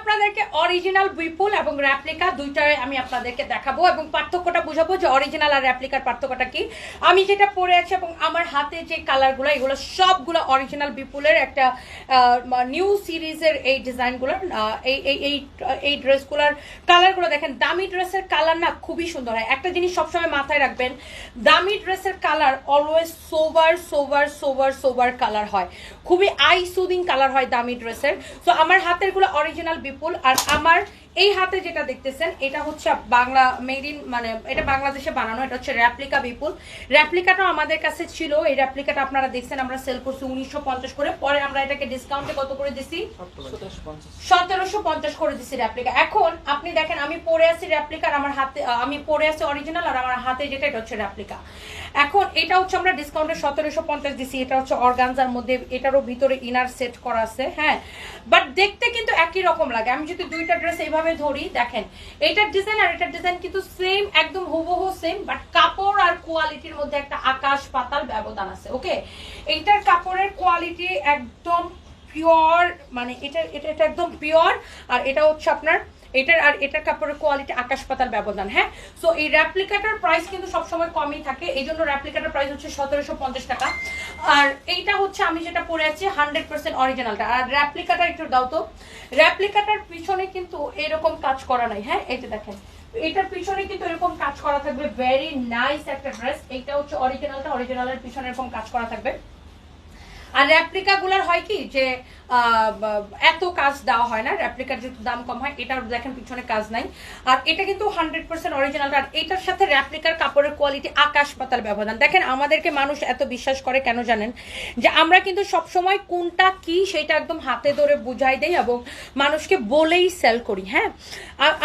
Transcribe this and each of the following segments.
আপনাদেরকে অরিজিনাল বিপুল এবং র্যাপ্লিকা দুইটাই আমি আপনাদেরকে দেখাবো এবং পার্থক্যটা বুঝাবো যে অরিজিনাল আর র্যাপ্লিকার পার্থক্যটা কি। আমি যেটা পরে আছি এবং আমার হাতে যে কালারগুলো এগুলো সবগুলো অরিজিনাল বিপুলের একটা নিউ সিরিজের এই ডিজাইনগুলোর এই এই এই ড্রেসগুলোর কালারগুলো দেখেন, দামি ড্রেসের কালার না খুবই সুন্দর হয়। একটা জিনিস সবসময় মাথায় রাখবেন, দামি ড্রেসের colour always sober sober sober sober colour হয়। খুবই আই সুদিং কালার হয় দামি ড্রেসের সো আমার হাতেরগুলো অরিজিনাল বিপুল আর আমার এই হাতে যেটা দেখতেছেন, এটা হচ্ছে বাংলা মেড ইন মানে এটা বাংলাদেশে বানানো, এটা হচ্ছে র্যাপ্লিকা বিপুল। র্যাপ্লিকাটাও আমাদের কাছে ছিল, এই র্যাপ্লিকাটা আপনারা দেখছেন, আমরা সেল করছি উনিশশো পঞ্চাশ করে। পরে আমরা এটাকে ডিসকাউন্টে কত করে দিছি? সতেরোশো পঞ্চাশ করে দিছি র্যাপ্লিকা এখন আপনি দেখেন, আমি পরে আছি র্যাপ্লিকার আমার হাতে আমি পরে আছি অরিজিনাল আর আমার হাতে যেটা, এটা হচ্ছে র্যাপ্লিকা এখন এটা হচ্ছে আমরা ডিসকাউন্টে সতেরোশো পঞ্চাশ দিছি, এটা হচ্ছে অর্গানজার মধ্যে, এটারও ভিতরে ইনার সেট করা আছে হ্যাঁ। বাট দেখতে কিন্তু একই রকম লাগে। আমি যদি দুইটা ড্রেস এইভাবে ধরি, দেখেন, এইটার ডিজাইন আর এটার ডিজাইন কিন্তু সেম একদম হুবহু সেম বাট কাপড় আর কোয়ালিটির মধ্যে একটা আকাশ পাতাল ব্যবধান আছে ওকে এইটার কাপড়ের কোয়ালিটি একদম পিওর মানে এটা এটা এটা একদম পিওর আর এটা হচ্ছে আপনার, এটার আর এটার কাপড়ের কোয়ালিটি আকাশ পাতাল ব্যবধান হ্যাঁ? সো এই র্যাপ্লিকাটার প্রাইস কিন্তু সবসময় কমই থাকে এই জন্য র্যাপ্লিকাটার প্রাইস হচ্ছে সতেরোশো পঞ্চাশ টাকা। আর এইটা হচ্ছে আমি যেটা পরে আছি হান্ড্রেড পার্সেন্ট অরিজিনালটা আর র্যাপ্লিকাটা একটু দাও তো। র্যাপ্লিকাটার পিছনে কিন্তু এরকম কাজ করা নাই। হ্যাঁ যে দেখেন। এটার পিছনে কিন্তু এরকম কাজ করা থাকবে। ভেরি নাইস একটা ড্রেস এইটা হচ্ছে অরিজিনালটা অরিজিনালের পিছনে এরকম কাজ করা থাকবে। আর র্যাপ্লিকা গুলার হয় কি যে এত কাজ দেওয়া হয় না র্যাপ্লিকার যেহেতু দাম কম হয়, এটার দেখেন পিছনে কাজ নাই। আর এটা কিন্তু হান্ড্রেড পার্সেন্ট অরিজিনাল আর এটার সাথে র্যাপ্লিকার কাপড়ের কোয়ালিটি আকাশ পাতাল ব্যবধান। দেখেন আমাদেরকে মানুষ এত বিশ্বাস করে কেন জানেন? যে আমরা কিন্তু সবসময় কোনটা কি সেটা একদম হাতে ধরে বুঝাই দেই এবং মানুষকে বলেই সেল করি হ্যাঁ?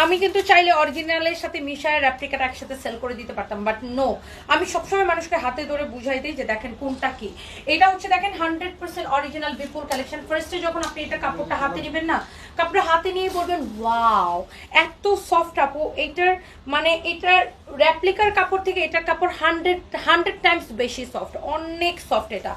আমি কিন্তু চাইলে অরিজিনালের সাথে মিশায় র্যাপ্লিকাটা একসাথে সেল করে দিতে পারতাম বাট নো আমি সবসময় মানুষকে হাতে ধরে বুঝাই দিই যে দেখেন কোনটা কি। এটা হচ্ছে দেখেন hundred percent original Bipul collection ফার্স্টে যখন আপনি এটা কাপড়টা হাতে নেবেন না, কাপড়টা হাতে নিয়ে বলবেন ওয়াও এত সফট আপু। এটার মানে এটার র্যাপ্লিকার কাপড় থেকে এটার কাপড় হান্ড্রেড হান্ড্রেড টাইমস বেশি সফট অনেক সফট এটা।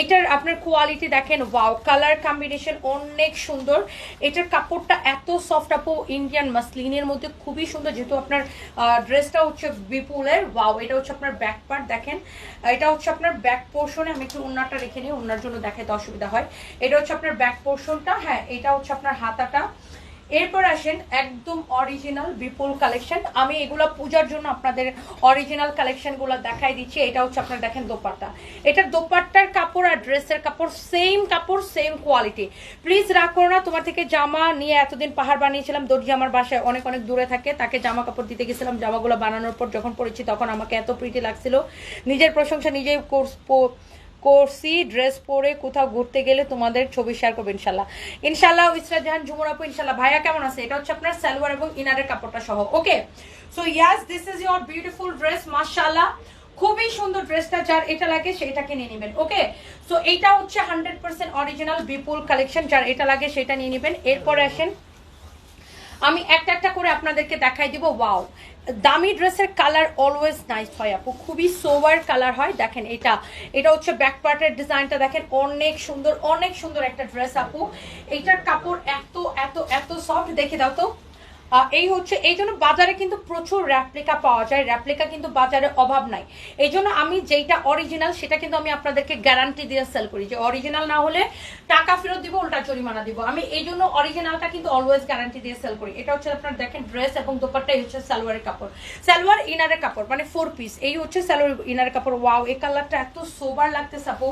এটার আপনার কোয়ালিটি দেখেন ওয়াও কালার কম্বিনেশন অনেক সুন্দর। এটার কাপড়টা এত সফট আপু ইন্ডিয়ান মাসলিনের মধ্যে খুবই সুন্দর, যেহেতু আপনার ড্রেসটা হচ্ছে বিপুলের ওয়াও এটা হচ্ছে আপনার ব্যাক পার্ট দেখেন। এটা হচ্ছে আপনার ব্যাক পোর্শনে আমি একটু উন্নাটা রেখে নিই ওনার জন্য দেখাতে অসুবিধা হয়। এটা হচ্ছে আপনার ব্যাক পোর্শনটা হ্যাঁ এটা হচ্ছে আপনার হাতাটা। এরপর আসেন একদম অরিজিনাল বিপুল কালেকশন আমি এগুলো পূজার জন্য আপনাদের অরিজিনাল কালেকশনগুলো দেখাই দিচ্ছি। এটা হচ্ছে আপনার দেখেন দোপাট্টা। এটা দোপাট্টার কাপড় আর ড্রেসের কাপড় সেম কাপড় সেম কোয়ালিটি প্লিজ রাগ করো না, তোমার থেকে জামা নিয়ে এতদিন পাহাড় বানিয়েছিলাম, দর্জি আমার বাসায় অনেক অনেক দূরে থাকে, তাকে জামা কাপড় দিতে গেছিলাম, জামাগুলো বানানোর পর যখন পড়েছি তখন আমাকে এত প্রীতি লাগছিল। নিজের প্রশংসা নিজেই কোর্স করছি ড্রেস পরে কোথাও ঘুরতে গেলে তোমাদের ছবি শেয়ার করব ইনশাল্লাহ। ইনশাল্লাহ ইসরা জাহান ঝুমুর আপু, ইনশাল্লাহ। ভাইয়া কেমন আছে? এটা হচ্ছে আপনার সালোয়ার এবং ইনারের কাপড়টা সহ okay so yes this is your beautiful dress মাশাল্লাহ খুবই সুন্দর ড্রেসটা যার এটা লাগে সেটাকে নিয়ে নেবেন ওকে সো এইটা হচ্ছে hundred percent original Bipul collection যার এটা লাগে সেটা নিয়ে নেবেন। এরপরে আসেন আমি একটা একটা করে আপনাদেরকে দেখাই দিব, ওয়াও। দামি ড্রেসের কালার অলওয়েজ নাইস হয় আপু, খুবই সোভার কালার হয়। দেখেন এটা এটা হচ্ছে ব্যাক পার্টের ডিজাইনটা দেখেন, অনেক সুন্দর অনেক সুন্দর একটা ড্রেস আপু। এইটার কাপড় এত এত এত সফট দেখে দাও তো। এই হচ্ছে, এই জন্য বাজারে কিন্তু প্রচুর র্যাপ্লিকা পাওয়া যায়। র্যাপ্লিকা কিন্তু বাজারে অভাব নাই। এই জন্য আমি যেইটা অরিজিনাল সেটা কিন্তু আমি আপনাদেরকে গ্যারান্টি দিয়ে সেল করি যে অরিজিনাল না হলে টাকা ফেরত দিব, উল্টা জরিমানা দিব। আমি এই জন্য অরিজিনালটা কিন্তু অলওয়েজ গ্যারান্টি দিয়ে সেল করি। এটা হচ্ছে আপনার দেখেন ড্রেস এবং দোপাট্টা এই হচ্ছে সালোয়ারের কাপড়। সালোয়ার ইনারের কাপড় মানে ফোর পিস এই হচ্ছে সালোয়ার ইনারের কাপড়। ওয়াও এই কালারটা এত সোবার লাগতেছে আপু।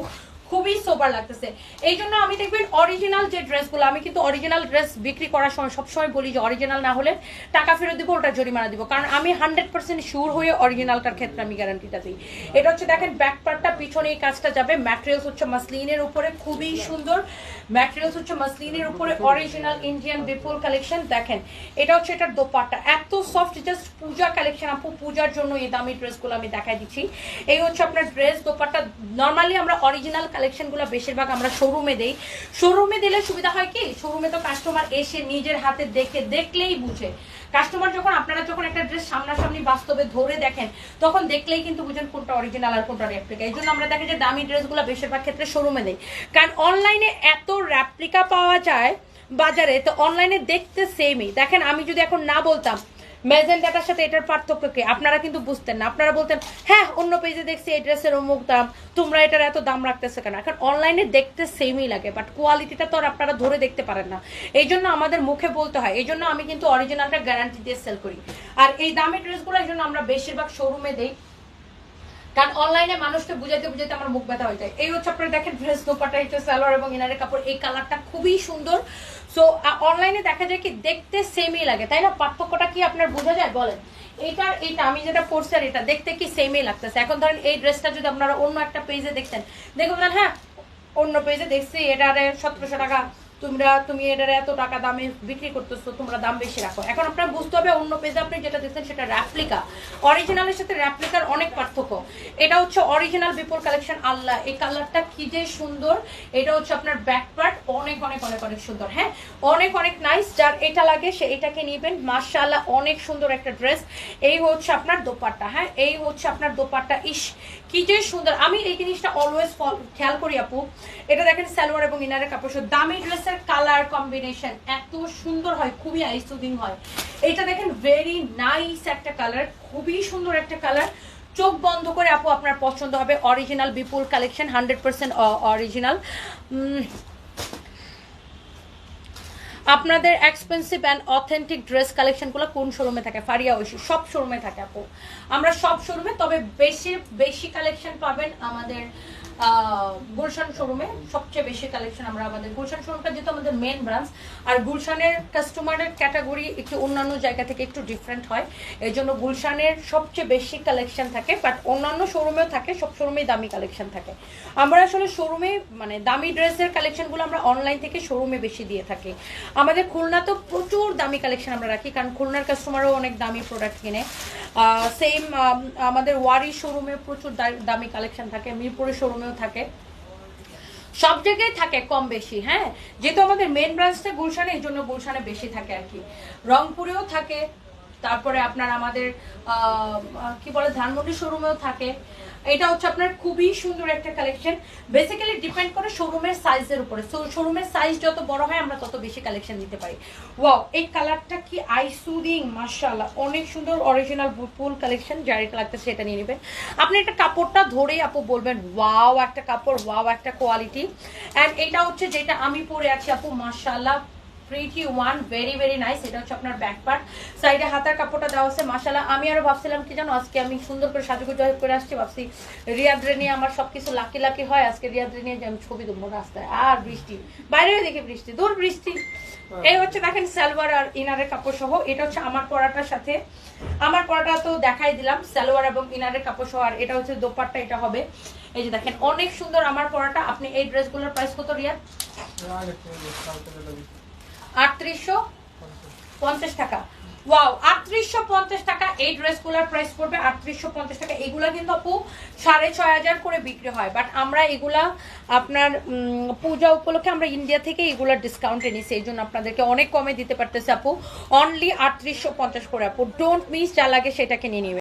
খুবই সোবার লাগতেছে। এই জন্য আমি দেখবেন অরিজিনাল যে ড্রেসগুলো আমি কিন্তু অরিজিনাল ড্রেস বিক্রি করার সময় সবসময় বলি যে অরিজিনাল না হলে টাকা ফেরত দিব, ওটা জরিমানা দিব। কারণ আমি হান্ড্রেড পার্সেন্ট শিওর হয়ে অরিজিনালটার ক্ষেত্রে আমি গ্যারান্টিটা দিই। এটা হচ্ছে দেখেন ব্যাক পার্টটা পিছনে এই কাজটা যাবে। ম্যাটেরিয়ালস হচ্ছে মাসলিনের উপরে, খুবই সুন্দর। ম্যাটেরিয়ালস হচ্ছে মাসলিনের উপরে অরিজিনাল ইন্ডিয়ান বিপুল কালেকশন দেখেন, এটা হচ্ছে এটার দোপাট্টা। এত সফট জাস্ট পূজা কালেকশন আপু, পূজার জন্য এই দামি ড্রেসগুলো আমি দেখাই দিচ্ছি। এই হচ্ছে আপনার ড্রেস দোপাট্টা। নর্মালি আমরা অরিজিনাল কালেকশনগুলো বেশিরভাগ আমরা শোরুমে দেই। শোরুমে দিলে সুবিধা হয় কি? শোরুমে তো কাস্টমার এসে নিজের হাতে দেখে, দেখলেই বুঝে। কাস্টমার যখন, আপনারা যখন একটা ড্রেস সামনাসামনি বাস্তবে ধরে দেখেন, তখন দেখলেই কিন্তু বুঝেন কোনটা অরিজিনাল আর কোনটা রেপ্লিকা এই জন্য আমরা দেখি যে দামি ড্রেসগুলো বেশিরভাগ ক্ষেত্রে শোরুমে দেই। কারণ অনলাইনে এত র্যাপ্লিকা পাওয়া যায় বাজারে, তো অনলাইনে দেখতে সেমই দেখেন, আমি যদি এখন না বলতাম ম্যাজেন্ডাটার সাথে এটার পার্থক্য কি? আপনারা কিন্তু বুঝতেন না। আপনারা বলতেন হ্যাঁ অন্য পেজে দেখছি এই ড্রেসের অমুক দাম। তোমরা এটার এত দাম রাখতেছে কেন? এখন অনলাইনে দেখতে সেমই লাগে বাট কোয়ালিটিটা তো আর আপনারা ধরে দেখতে পারেন না। এই জন্য আমাদের মুখে বলতে হয়, এই জন্য আমি কিন্তু অরিজিনালটা গ্যারান্টি দিয়ে সেল করি। আর এই দামের ড্রেসগুলো এই জন্য আমরা বেশিরভাগ শোরুমে দেই। কারণ অনলাইনে মানুষকে বুঝাইতে বুঝাইতে আমার মুখ ব্যথা হয়ে যায়। এই হচ্ছে আপনারা দেখেন ড্রেস দোপাটা হচ্ছে সালোয়ার এবং ইনারের কাপড়। এই কালারটা খুবই সুন্দর। সো অনলাইনে দেখা যায় কি দেখতে সেমই লাগে, তাই না? পার্থক্যটা কি আপনার বোঝা যায়? বলেন। এইটার এইটা আমি যেটা পরছি আর এটা, দেখতে কি সেমই লাগতেছে? এখন ধরেন এই ড্রেসটা যদি আপনারা অন্য একটা পেজে দেখতেন, দেখবেন হ্যাঁ অন্য পেজে দেখছি, এটারে সতেরোশো টাকা তোমরা, তুমি এটার এত টাকা দামে বিক্রি করতেছো, তোমরা দাম বেশি রাখো। এখন আপনার বুঝতে হবে, অন্য পেজে আপনি যেটা দেখছেন সেটা র্যাপ্লিকা অরিজিনালের সাথে র্যাপ্লিকার অনেক পার্থক্য। এটা হচ্ছে অরিজিনাল বিপুল কালেকশন আল্লাহ। এই কালারটা কি যে সুন্দর, এটা হচ্ছে আপনার ব্যাক পার্ট অনেক অনেক অনেক অনেক সুন্দর হ্যাঁ? অনেক অনেক নাইস যার এটা লাগে, সে এটাকে নিবেন। মার্শাল্লাহ অনেক সুন্দর একটা ড্রেস এই হচ্ছে আপনার দোপাট্টা হ্যাঁ? এই হচ্ছে আপনার দোপাট্টা ইস। কি যে সুন্দর। আমি এই জিনিসটা অলওয়েজ খেয়াল করি আপু। এটা দেখেন সালোয়ার এবং ইনারের কাপড়। সব দামি ড্রেসের কালার কম্বিনেশন এত সুন্দর হয়, খুবই আইসুদিং হয়। এটা দেখেন ভেরি নাইস একটা কালার খুবই সুন্দর একটা কালার চোখ বন্ধ করে আপু, আপনার পছন্দ হবে original Bipul collection hundred percent original আপনাদের এক্সপেন্সিভ অ্যান্ড অথেন্টিক ড্রেস কালেকশনগুলো কোন শোরুমে থাকে? ফারিয়া ঐশী, সব শোরুমে থাকে আপু। আমরা সব শোরুমে তবে বেশি বেশি কালেকশন পাবেন আমাদের গুলশান শোরুমে সবচেয়ে বেশি কালেকশন আমরা আমাদের গুলশান শোরুমটা যেহেতু আমাদের মেন ব্রাঞ্চ আর গুলশানের কাস্টমারের ক্যাটাগরি একটু অন্যান্য জায়গা থেকে একটু ডিফারেন্ট হয়। এই জন্য গুলশানের সবচেয়ে বেশি কালেকশন থাকে বাট অন্যান্য শোরুমেও থাকে, সব শোরুমেই দামি কালেকশন থাকে। আমরা আসলে শোরুমে মানে দামি ড্রেসের কালেকশনগুলো আমরা অনলাইন থেকে শোরুমে বেশি দিয়ে থাকি। আমাদের খুলনা তো প্রচুর দামি কালেকশন আমরা রাখি, কারণ খুলনার কাস্টমারও অনেক দামি প্রোডাক্ট কিনে। সেম আমাদের ওয়ারি শোরুমে প্রচুর দামি কালেকশন থাকে, মিরপুরের শোরুমেও থাকে। সব জায়গায় থাকে কম বেশি হ্যাঁ? যেহেতু আমাদের মেন ব্রাঞ্চটা গুলশানে, এই জন্য গুলশানে বেশি থাকে আর কি। রংপুরেও থাকে তারপরে আপনার আমাদের কি বলে, ধানমন্ডি শোরুমেও থাকে। এটা হচ্ছে আপনার খুবই সুন্দর একটা কালেকশন বেসিক্যালি ডিপেন্ড করে শোরুমের সাইজের উপরে। শোরুমের সাইজ যত বড় হয়, আমরা তত বেশি কালেকশন দিতে পারি। ওয়াও এই কালারটা কি আইসুদিং মার্শাল্লাহ অনেক সুন্দর অরিজিনাল ফুল কালেকশন যার এটা সেটা নিয়ে নেবেন। আপনি একটা কাপড়টা ধরেই আপু বলবেন ওয়াও একটা কাপড় ওয়াও একটা কোয়ালিটি অ্যান্ড এটা হচ্ছে যেটা আমি পরে আছি আপু মার্শাল্লাহ pretty one very very nice এটা হচ্ছে আপনার ব্যাক পার্ট সাইডে হাতার কাপড়টা দেওয়া আছে মাসালা আমি আরও ভাবছিলাম কি জানো আজকে আমি সুন্দর করে সাজুগুজু করে আসছি ভাবছি রিয়াদ্রে নিয়ে আমার সবকিছু লাকি লাকি হয় আজকে রিয়াদ্রে নিয়ে যে আমি ছবি তুলবো রাস্তায়। আর বৃষ্টি। বাইরেও দেখি বৃষ্টি দূর বৃষ্টি। এই হচ্ছে দেখেন সালোয়ার আর ইনারের কাপড় সহ এটা হচ্ছে আমার পরাটার সাথে। আমার পরাটা তো দেখাই দিলাম সালোয়ার এবং ইনারের কাপড় সহ আর এটা হচ্ছে দোপাট্টা এটা হবে। এই যে দেখেন অনেক সুন্দর আমার পরাটা। আপনি এই ড্রেসগুলোর প্রাইস কত রিয়াদ? আটত্রিশশো পঞ্চাশ টাকা। ওয়াও আটত্রিশশো পঞ্চাশ টাকা এই ড্রেসগুলোর প্রাইস পড়বে আটত্রিশশো পঞ্চাশ টাকা। এগুলা কিন্তু আপু সাড়ে ছয় হাজার করে বিক্রি হয় বাট আমরা এগুলা আপনার পূজা উপলক্ষে আমরা ইন্ডিয়া থেকে এগুলা ডিসকাউন্টে নিছি, এই জন্য আপনাদেরকে অনেক কমে দিতে পারতেছে আপু। অনলি আটত্রিশশো পঞ্চাশ করে আপু। ডোন্ট মিস যা লাগে সেটাকে নিয়ে নিবে